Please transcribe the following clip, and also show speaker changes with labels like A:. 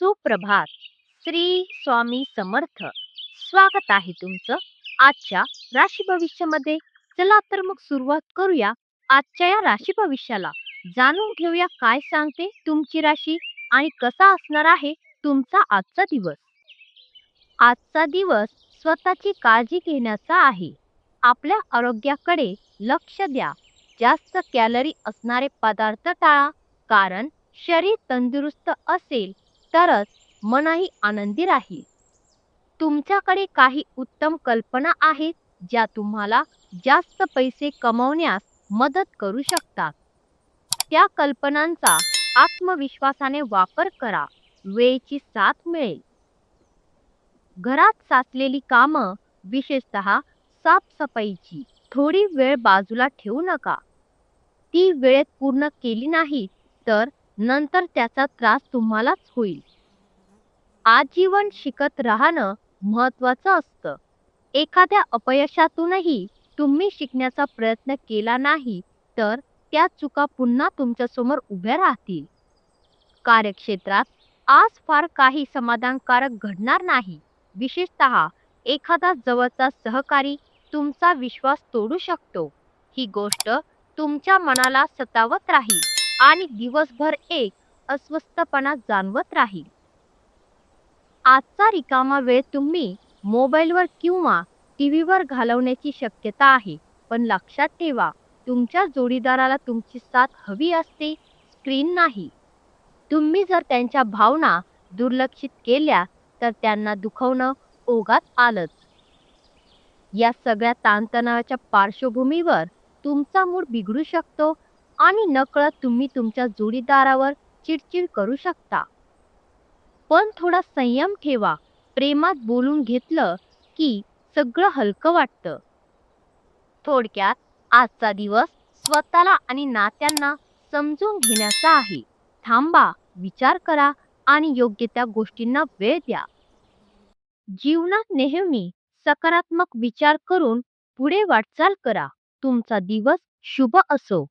A: सुप्रभात. श्री स्वामी समर्थ. स्वागत आहे तुमचं आजच्या राशी भविष्यामध्ये. चला तर मग सुरुवात करूया आजच्या या राशी भविष्याला. जाणून घेऊया काय सांगते तुमची राशी आणि कसा असणार आहे तुमचा आजचा दिवस. आजचा दिवस स्वतःची काळजी घेण्याचा आहे. आपल्या आरोग्याकडे लक्ष द्या. जास्त कॅलरी असणारे पदार्थ टाळा. कारण शरीर तंदुरुस्त असेल तरच मनही आनंदी राहील. तुमच्याकडे काही उत्तम कल्पना आहेत ज्या तुम्हाला जास्त पैसे कमवण्यास मदत करू शकतात. त्या कल्पनांचा आत्मविश्वासाने वापर करा. वेळेची साथ मिळेल. घरात साचलेली कामं विशेषतः साफसफाईची थोडी वेळ बाजूला ठेवू नका. ती वेळेत पूर्ण केली नाही तर नंतर त्याचा त्रास तुम्हालाच होईल. आजीवन शिकत राहणं महत्वाचं असतं. एखाद्या अपयशातूनही तुम्ही शिकण्याचा प्रयत्न केला नाही तर त्या चुका पुन्हा तुमच्यासमोर उभ्या राहतील. कार्यक्षेत्रात आज फार काही समाधानकारक घडणार नाही. विशेषतः एखादा जवळचा सहकारी तुमचा विश्वास तोडू शकतो. ही गोष्ट तुमच्या मनाला सतावत राहील. आणि दिवसभर एक अस्वस्थपणा जाणवत राहील. आजचा रिकामा वेळ तुम्ही मोबाईलवर किंवा टीव्हीवर घालवण्याची शक्यता आहे. पण लक्षात ठेवा तुमच्या जोडीदाराला तुमची साथ हवी असते स्क्रीन नाही. तुम्ही जर त्यांच्या भावना दुर्लक्षित केल्या तर त्यांना दुखवणं ओघात आलंच. या सगळ्या ताणतणावाच्या पार्श्वभूमीवर तुमचा मूड बिघडू शकतो आणि नकळत तुम्ही तुमच्या जोडीदारावर चिडचिड करू शकता. पण थोडा संयम ठेवा. प्रेमात बोलून घेतलं की सगळं हलकं वाटतं. थोडक्यात आजचा दिवस स्वतःला आणि नात्यांना समजून घेण्याचा आहे. थांबा विचार करा आणि योग्य त्या गोष्टींना वेळ द्या. जीवनात नेहमी सकारात्मक विचार करून पुढे वाटचाल करा. तुमचा दिवस शुभ असो.